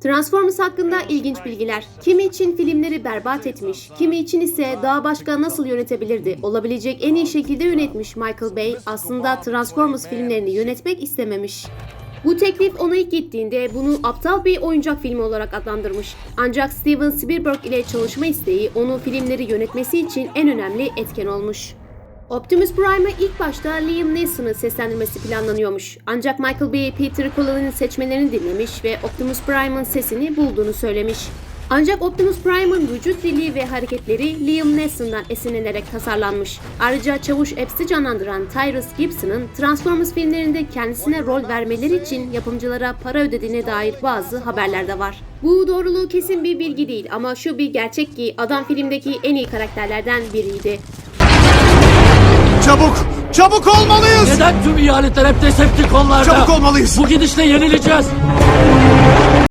Transformers hakkında ilginç bilgiler. Kimi için filmleri berbat etmiş, kimi için ise daha başka nasıl yönetebilirdi, olabilecek en iyi şekilde yönetmiş Michael Bay aslında Transformers filmlerini yönetmek istememiş. Bu teklif ona ilk gittiğinde bunu aptal bir oyuncak filmi olarak adlandırmış. Ancak Steven Spielberg ile çalışma isteği onu filmleri yönetmesi için en önemli etken olmuş. Optimus Prime'ı ilk başta Liam Neeson'ı seslendirmesi planlanıyormuş. Ancak Michael Bay, Peter Cullen'ın seçmelerini dinlemiş ve Optimus Prime'ın sesini bulduğunu söylemiş. Ancak Optimus Prime'ın vücut dili ve hareketleri Liam Neeson'dan esinlenerek tasarlanmış. Ayrıca Çavuş Eps'i canlandıran Tyrus Gibson'ın Transformers filmlerinde kendisine rol vermeleri için yapımcılara para ödediğine dair bazı haberler de var. Bu doğruluğu kesin bir bilgi değil ama şu bir gerçek ki adam filmdeki en iyi karakterlerden biriydi. Çabuk! Çabuk olmalıyız! Neden tüm ihaletler hep Decepticonlarda? Çabuk olmalıyız! Bu gidişle yenileceğiz.